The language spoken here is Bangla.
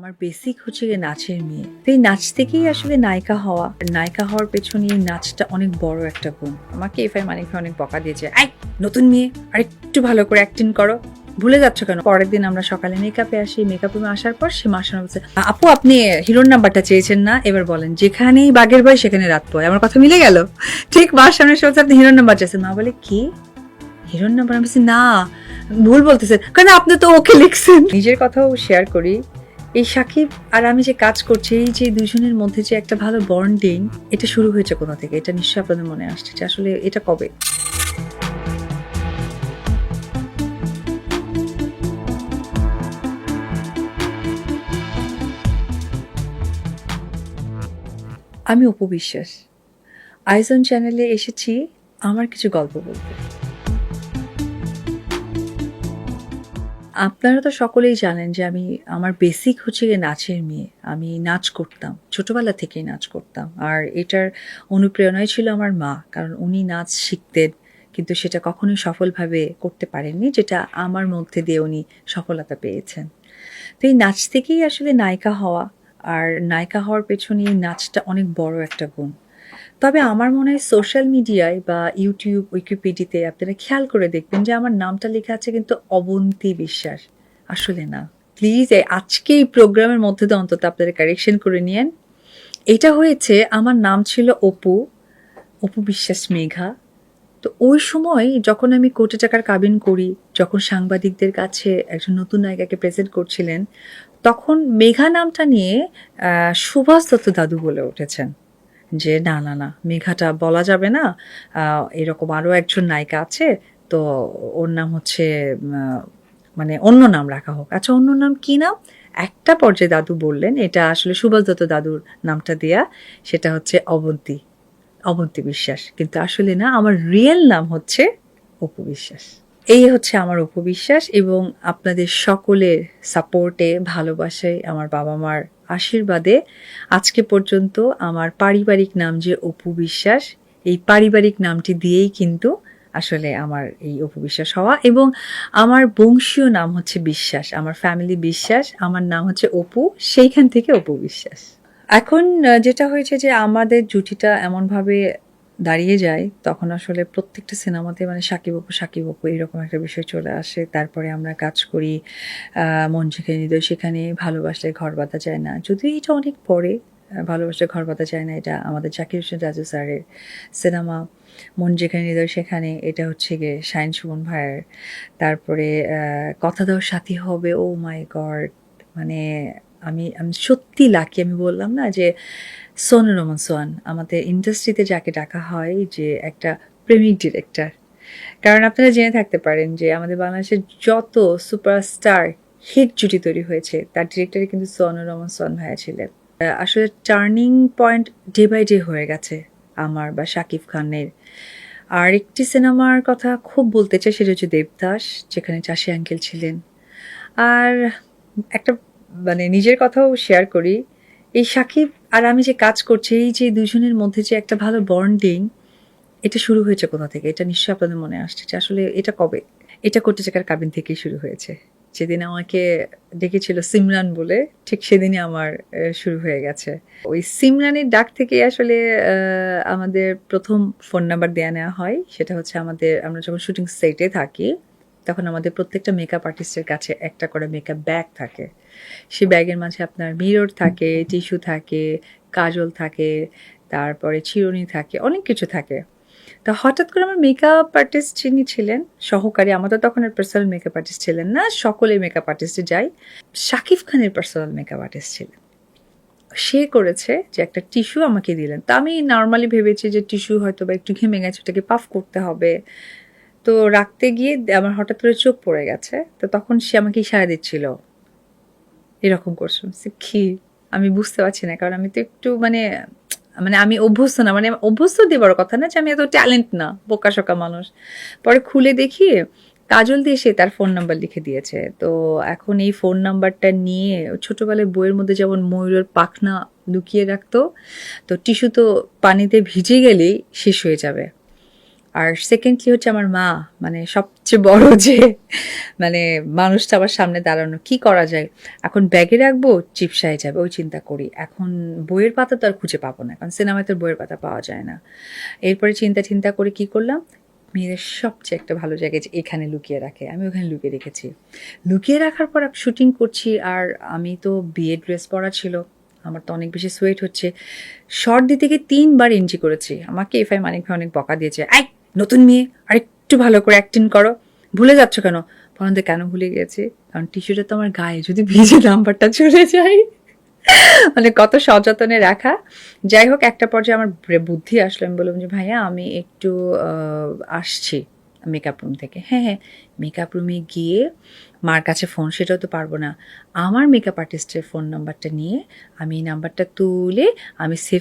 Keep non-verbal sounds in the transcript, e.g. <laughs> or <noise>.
আমার বেসিক হচ্ছে গিয়ে নাচের মেয়ে। এই নাচ থেকেই আসলে নায়িকা হওয়া। নায়িকা হওয়ার পেছনে এই নাচটা অনেক বড় একটা গুণ। আমাকে এফআই মানিক ভাই অনেক বকা দিয়েছে আই নতুন মেয়ে আর একটু ভালো করে অ্যাক্টিং করো। ভুলে যাচ্ছ কেন? পরের দিন আমরা সকালে মেকআপে আসি। মেকআপ রুমে আসার পর সে মাসানো বলছে আপু, আপনি হিরোর নাম্বারটা চেয়েছেন না? এবার বলেন, যেখানেই বাঘের বয় সেখানে রাত পয় আমার কথা মিলে গেল? ঠিক মার সামনে সে বলছে, আপনি হিরোর নাম্বার চেয়েছেন? মা বলে, কি? হিরোর নাম্বার? আমি না। ভুল বলতেছেন। কারণ আপনি তো ওকে লিখছেন। নিজের কথাও শেয়ার করি। এই সাকিব আর আমি যে কাজ করছি, এই যে দুজনের মধ্যে যে একটা ভালো বন্ডিং এটা শুরু হয়েছে কোথা থেকে? এটা নিশ্চয়ই আপনাদের মনে আসছে যে আসলে এটা কবে? আমি অপু বিশ্বাস। আইজন চ্যানেলে এসেছি আমার কিছু গল্প বলতে। আপনারা তো সকলেই জানেন যে আমি, আমার বেসিক হচ্ছে গিয়ে নাচের মেয়ে। আমি নাচ করতাম, ছোটবেলা থেকেই নাচ করতাম। আর এটার অনুপ্রেরণাই ছিল আমার মা, কারণ উনি নাচ শিখতেন, কিন্তু সেটা কখনোই সফলভাবে করতে পারেননি, যেটা আমার মধ্যে দিয়ে উনি সফলতা পেয়েছেন। তো এই নাচ থেকেই আসলে নায়িকা হওয়া, আর নায়িকা হওয়ার পেছনে নাচটা অনেক বড় একটা গুণ। তবে আমার মনে হয় সোশ্যাল মিডিয়ায় বা ইউটিউব উইকিপিডিতে আপনারা খেয়াল করে দেখবেন যে আমার নামটা লেখা আছে কিন্তু অবন্তী বিশ্বাস। আসলে না। প্লিজ আজকে এই প্রোগ্রামের মধ্যে দিয়ে অন্তত আপনারা কারেকশন করে নিয়েন। এটা হয়েছে, আমার নাম ছিল অপু অপু বিশ্বাস মেঘা। তো ওই সময় যখন আমি কোটি টাকার কাবিন করি, যখন সাংবাদিকদের কাছে একজন নতুন নায়িকাকে প্রেজেন্ট করছিলেন, তখন মেঘা নামটা নিয়ে সুভাষ দত্ত দাদু বলে উঠেছেন। যে, না না না, মেঘাটা বলা যাবে না। এরকম আরও একজন নায়িকা আছে, তো ওর নাম হচ্ছে মানে অন্য নাম রাখা হোক। আচ্ছা অন্য নাম কি নাম? একটা পর্যায়ে দাদু বললেন, এটা আসলে সুভাষ দত্ত দাদুর নামটা দেয়া, সেটা হচ্ছে অবন্তী অবন্তী বিশ্বাস। কিন্তু আসলে না, আমার রিয়েল নাম হচ্ছে অপু বিশ্বাস। এই হচ্ছে আমার অপু বিশ্বাস এবং আপনাদের সকলের সাপোর্টে, ভালোবাসায়, আমার বাবা মার আশীর্বাদে আজকে পর্যন্ত আমার পারিবারিক নাম যে অপু বিশ্বাস, এই পারিবারিক নামটি দিয়েই কিন্তু আসলে আমার এই অপু বিশ্বাস হওয়া এবং আমার বংশীয় নাম হচ্ছে বিশ্বাস, আমার ফ্যামিলি বিশ্বাস, আমার নাম হচ্ছে অপু, সেইখান থেকে অপু বিশ্বাস। এখন যেটা হয়েছে যে আমাদের জুটিটা এমনভাবে দাঁড়িয়ে যায়, তখন আসলে প্রত্যেকটা সিনেমাতে মানে সাকিব অপু সাকিব অপু এরকম একটা বিষয় চলে আসে। তারপরে আমরা কাজ করি মন যেখানে হৃদয় সেখানে ভালোবাসলে ঘর বাঁধা যায় না। যদিও এটা অনেক পরে ভালোবাসলে ঘর বাঁধা যায় না, এটা আমাদের জাকির হোসেন রাজু স্যারের সিনেমা। মন যেখানে হৃদয় সেখানে এটা হচ্ছে গিয়ে শাইন সুমন ভাইয়ের। তারপরে কথা দাও সাথী হবে, ও মাই গড মানে আমি আমি সত্যি লাকি আমি বললাম না যে সোনু রমন সোয়ান, আমাদের ইন্ডাস্ট্রিতে যাকে ডাকা হয় যে একটা প্রেমিক ডিরেক্টর কারণ আপনারা জেনে থাকতে পারেন যে আমাদের বাংলাদেশের যত সুপারস্টার হিট জুটি তৈরি হয়েছে, তার ডিরেক্টরে কিন্তু সোনু রমন সোয়ান ভাইয়া ছিলেন। আসলে turning point day by day হয়ে গেছে আমার বা শাকিব খানের। আর একটি সিনেমার কথা খুব বলতে চাই সেটা হচ্ছে দেবদাস, যেখানে চাষি আঙ্কেল ছিলেন। আর একটা মানে নিজের কথাও শেয়ার করি, এই সাকিব আর আমি যে কাজ করছি, এই যে দুজনের মধ্যে যে একটা ভালো বন্ডিং এটা শুরু হয়েছে কোথা থেকে? এটা নিশ্চয়ই আপনাদের মনে আসছে যে আসলে এটা কবে? এটা কোটি টাকার কাবিন থেকেই শুরু হয়েছে? যেদিন আমাকে ডেকেছিল সিমরান বলে, ঠিক সেদিনই আমার শুরু হয়ে গেছে। ওই সিমরানের ডাক থেকে আসলে আমাদের প্রথম ফোন নাম্বার দেওয়া নেওয়া হয়। সেটা হচ্ছে আমাদের, আমরা যখন শুটিং সেটে থাকি তখন আমাদের প্রত্যেকটা মেকআপ আর্টিস্টের কাছে একটা করে মেকআপ ব্যাগ থাকে। সেই ব্যাগের মাঝে আপনার মিরর থাকে টিস্যু থাকে, কাজল থাকে, তারপরে চিরুনি থাকে, অনেক কিছু থাকে। তা হঠাৎ করে আমার মেকআপ আর্টিস্ট যিনি ছিলেন, সহকারী, আমাদের তখন আর পার্সোনাল মেকআপ আর্টিস্ট ছিলেন না সকলে মেকআপ আর্টিস্টে যাই শাকিব খানের পার্সোনাল মেকআপ আর্টিস্ট ছিলেন। সে করেছে যে একটা টিস্যু আমাকে দিলেন। তা আমি নর্মালি ভেবেছি যে টিস্যু হয়তো বা একটু ঘেমে গেছে, ওটাকে পাফ করতে হবে। তো রাখতে গিয়ে আমার হঠাৎ করে চোখ পড়ে গেছে। তো তখন সে আমাকে ইশারা দিচ্ছিল, এরকম করছ? কি? আমি বুঝতে পারছি না, কারণ আমি তো একটু মানে মানে আমি অভ্যস্ত না মানে অভ্যস্ত দিয়ে বড় কথা না যে আমি এত ট্যালেন্ট না, বোকা শোকা মানুষ। পরে খুলে দেখি কাজল দিয়ে সে তার ফোন নাম্বার লিখে দিয়েছে। তো এখন এই ফোন নাম্বারটা নিয়ে ছোটোবেলায় বইয়ের মধ্যে যেমন ময়ূরের পাখনা লুকিয়ে রাখতো, তো টিস্যু তো পানিতে ভিজে গেলেই শেষ হয়ে যাবে। আর সেকেন্ডলি হচ্ছে আমার মা মানে সবচেয়ে বড় <laughs> যে মানে মানুষটা আবার সামনে দাঁড়ানো, কি করা যায়? এখন ব্যাগে রাখব, চিপসায় যাবে, ওই চিন্তা করি। এখন বইয়ের পাতা তো আর খুঁজে পাবো না, কারণ সিনেমায় তো বইয়ের পাতা পাওয়া যায় না। এরপরে চিন্তা চিন্তা করে কি করলাম? মেয়েদের সবচেয়ে একটা ভালো জায়গায় যে এখানে লুকিয়ে রাখে, আমি ওখানে লুকিয়ে রেখেছি। লুকিয়ে রাখার পর শুটিং করছি, আর আমি তো বিয়ে ড্রেস পরা ছিল, আমার তো অনেক বেশি সোয়েট হচ্ছে। শর্ট দিতে গিয়ে তিনবার এন্ট্রি করেছি, আমাকে এফআই মানিক ভাই অনেক বকা দিয়েছে আই নতুন মেয়ে আর একটু ভালো করে অ্যাক্টিং করো। ভুলে যাচ্ছ কেন? বলতে কেন ভুলে গেছে? কারণ টিস্যুটা তো আমার গায়ে, যদি ভিজে নাম্বারটা চলে যায়। মানে কত সযতনে রাখা। যাই হোক, একটা পর্যায়ে আমার বুদ্ধি আসলো। আমি বললাম যে, ভাইয়া, আমি একটু আসছি মেকআপ রুম থেকে। হ্যাঁ হ্যাঁ মেকআপ রুমে গিয়ে মার কাছে ফোন সেটাও তো পারব না। আমার মেকআপ আর্টিস্টের ফোন নাম্বারটা নিয়ে আমি এই নাম্বারটা তুলে আমি সেভ